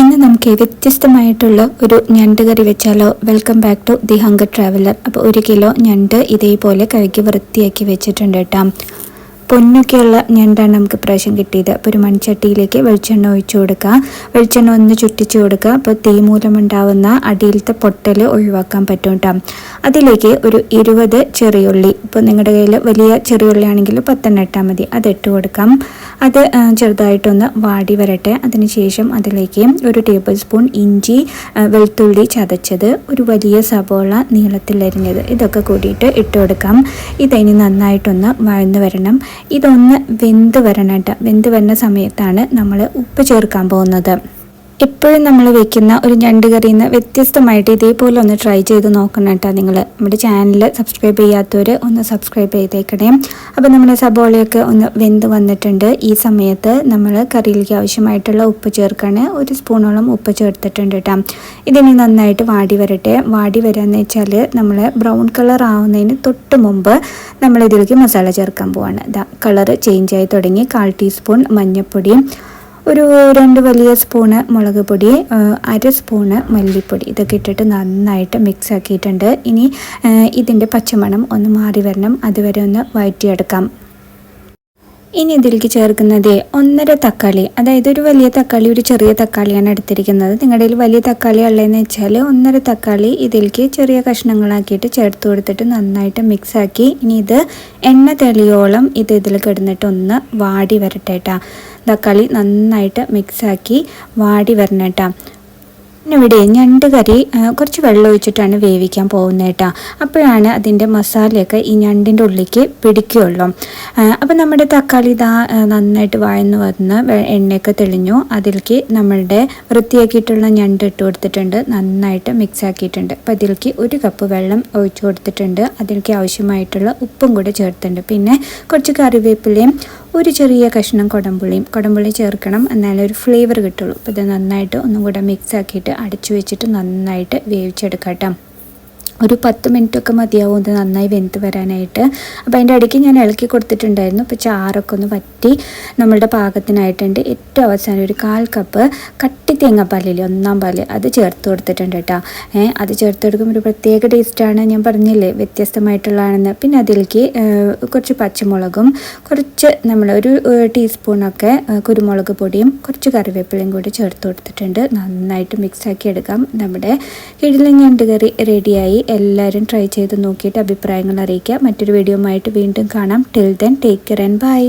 ഇന്ന് നമുക്ക് വ്യത്യസ്തമായിട്ടുള്ള ഒരു ഞണ്ട് കറി വെച്ചാലോ? Welcome back to the hunger traveller അപ്പോൾ ഒരു കിലോ ഞണ്ട് ഇതേപോലെ കഴുകി വൃത്തിയാക്കി വെച്ചിട്ടുണ്ട് കേട്ടോ. പൊന്നൊക്കെയുള്ള ഞണ്ടാണ് നമുക്ക് പ്രാവശ്യം കിട്ടിയത്. അപ്പോൾ ഒരു മൺചട്ടിയിലേക്ക് വെളിച്ചെണ്ണ ഒഴിച്ചു കൊടുക്കുക. വെളിച്ചെണ്ണ ഒന്ന് ചുറ്റിച്ചു കൊടുക്കുക. അപ്പോൾ തീ മൂലമുണ്ടാവുന്ന അടിയിലത്തെ പൊട്ടൽ ഒഴിവാക്കാൻ പറ്റും കേട്ടോ അതിലേക്ക് ഒരു ഇരുപത് ചെറിയുള്ളി. ഇപ്പോൾ നിങ്ങളുടെ കയ്യിൽ വലിയ ചെറിയുള്ളി ആണെങ്കിൽ പത്തെണ്ണം ഇട്ടാൽ മതി. അത് ഇട്ട് കൊടുക്കാം. അത് ചെറുതായിട്ടൊന്ന് വാടി വരട്ടെ. അതിനുശേഷം അതിലേക്ക് ഒരു ടേബിൾ സ്പൂൺ ഇഞ്ചി വെളുത്തുള്ളി ചതച്ചത് ഒരു വലിയ സബോള നീളത്തിലരിഞ്ഞത്. ഇതൊക്കെ കൂടിയിട്ട് ഇട്ട് കൊടുക്കാം. ഇതിനി നന്നായിട്ടൊന്ന് വഴന്നു വരണം. ഇതൊന്ന് വെന്ത് വരണം കേട്ടോ. വെന്ത് വരുന്ന സമയത്താണ് നമ്മൾ ഉപ്പ് ചേർക്കാൻ പോകുന്നത്. എപ്പോഴും നമ്മൾ വെക്കുന്ന ഒരു ഞണ്ട് കറിയിൽ നിന്ന് വ്യത്യസ്തമായിട്ട് ഇതേപോലെ ഒന്ന് ട്രൈ ചെയ്ത് നോക്കണം കേട്ടോ നിങ്ങൾ നമ്മുടെ ചാനൽ സബ്സ്ക്രൈബ് ചെയ്യാത്തവർ ഒന്ന് സബ്സ്ക്രൈബ് ചെയ്തേക്കണേ. അപ്പോൾ നമ്മുടെ സബോളയൊക്കെ ഒന്ന് വെന്ത് വന്നിട്ടുണ്ട്. ഈ സമയത്ത് നമ്മൾ കറിയിലേക്ക് ആവശ്യമായിട്ടുള്ള ഉപ്പ് ചേർക്കാണ്. ഒരു സ്പൂണോളം ഉപ്പ് ചേർത്തിട്ടുണ്ട് കേട്ടോ. ഇതിനി നന്നായിട്ട് വാടി വരട്ടെ. വാടി വരാന്ന് വെച്ചാൽ നമ്മൾ ബ്രൗൺ കളർ ആവുന്നതിന് തൊട്ട് മുമ്പ് നമ്മൾ ഇതിലേക്ക് മസാല ചേർക്കാൻ പോവാണ്. കളർ ചേഞ്ച് ആയി തുടങ്ങി. കാൽ ടീസ്പൂൺ മഞ്ഞൾപ്പൊടിയും ഒരു രണ്ട് വലിയ സ്പൂണ് മുളക് പൊടി അര സ്പൂണ് മല്ലിപ്പൊടി ഇതൊക്കെ ഇട്ടിട്ട് നന്നായിട്ട് മിക്സ് ആക്കിയിട്ടുണ്ട്. ഇനി ഇതിന്റെ പച്ചമണം ഒന്ന് മാറി വരണം. അതുവരെ ഒന്ന് വഴറ്റിയെടുക്കാം ഇനി ഇതിലേക്ക് ചേർക്കുന്നത് ഒന്നര തക്കാളി. അതായത് ഒരു വലിയ തക്കാളി ഒരു ചെറിയ തക്കാളിയാണ് എടുത്തിരിക്കുന്നത്. നിങ്ങളുടെ വലിയ തക്കാളി ഉള്ളതെന്ന് വെച്ചാൽ ഒന്നര തക്കാളി ഇതിലേക്ക് ചെറിയ കഷ്ണങ്ങളാക്കിയിട്ട് ചേർത്ത് കൊടുത്തിട്ട് നന്നായിട്ട് മിക്സാക്കി ഇനി ഇത് എണ്ണ തെളിയോളം ഇത് ഇതിൽ കിടന്നിട്ട് ഒന്ന് വാടി വരട്ടെ തക്കാളി നന്നായിട്ട് മിക്സാക്കി വാടി വരണം കേട്ടോ ഇവിടെ ഞണ്ട് കറി കുറച്ച് വെള്ളം ഒഴിച്ചിട്ടാണ് വേവിക്കാൻ പോകുന്നത് കേട്ടോ അപ്പോഴാണ് അതിന്റെ മസാലയൊക്കെ ഈ ഞണ്ടിന്റെ ഉള്ളിലേക്ക് പിടിക്കുകയുള്ളൂ. അപ്പോൾ നമ്മുടെ തക്കാളി ഇതാ നന്നായിട്ട് വഴന്ന് വന്ന് എണ്ണയൊക്കെ തെളിഞ്ഞു. അതിലേക്ക് നമ്മളുടെ വൃത്തിയാക്കിയിട്ടുള്ള ഞണ്ട് ഇട്ട് കൊടുത്തിട്ടുണ്ട്. നന്നായിട്ട് മിക്സ് ആക്കിയിട്ടുണ്ട് അപ്പോൾ അതിലേക്ക് ഒരു കപ്പ് വെള്ളം ഒഴിച്ചു കൊടുത്തിട്ടുണ്ട്. അതിലേക്ക് ആവശ്യമായിട്ടുള്ള ഉപ്പും കൂടെ ചേർത്തിട്ടുണ്ട്. പിന്നെ കുറച്ച് കറിവേപ്പിലയും ഒരു ചെറിയ കഷ്ണം കുടംപുളിയും കുടംപുളി ചേർക്കണം. എന്നാലേ ഒരു ഫ്ലേവർ കിട്ടുള്ളൂ. അപ്പോൾ ഇത് നന്നായിട്ട് ഒന്നും കൂടെ മിക്സ് ആക്കിയിട്ട് അടച്ചു വെച്ചിട്ട് നന്നായിട്ട് വേവിച്ചെടുക്കാം ഒരു പത്ത് മിനിറ്റൊക്കെ മതിയാവും ഇത് നന്നായി വെന്ത് വരാനായിട്ട്. അപ്പോൾ അതിന്റെ ഇടയ്ക്ക് ഞാൻ ഇളക്കി കൊടുത്തിട്ടുണ്ടായിരുന്നു. അപ്പോൾ ചാറൊക്കെ ഒന്ന് വറ്റി നമ്മളുടെ പാകത്തിനായിട്ടുണ്ട്. ഏറ്റവും അവസാനം ഒരു കാൽ കപ്പ് കട്ടി തേങ്ങാപ്പാലില്ലേ ഒന്നാം പാൽ അത് ചേർത്ത് കൊടുത്തിട്ടുണ്ട് കേട്ടോ. ഏഹ് അത് ചേർത്ത് കൊടുക്കുമ്പോൾ ഒരു പ്രത്യേക ടേസ്റ്റാണ് ഞാൻ പറഞ്ഞില്ലേ വ്യത്യസ്തമായിട്ടുള്ളതാണെന്ന്. പിന്നെ അതിലേക്ക് കുറച്ച് പച്ചമുളകും കുറച്ച് നമ്മൾ ഒരു ടീസ്പൂണൊക്കെ കുരുമുളക് പൊടിയും കുറച്ച് കറിവേപ്പിലയും കൂടി ചേർത്ത് കൊടുത്തിട്ടുണ്ട്. നന്നായിട്ട് മിക്സാക്കി എടുക്കാം. നമ്മുടെ കിഴിലഞ്ഞണ്ട് കറി റെഡിയായി എല്ലാവരും ട്രൈ ചെയ്ത് നോക്കിയിട്ട് അഭിപ്രായങ്ങൾ അറിയിക്കുക. മറ്റൊരു വീഡിയോ വീണ്ടും കാണാം. Till then take care and bye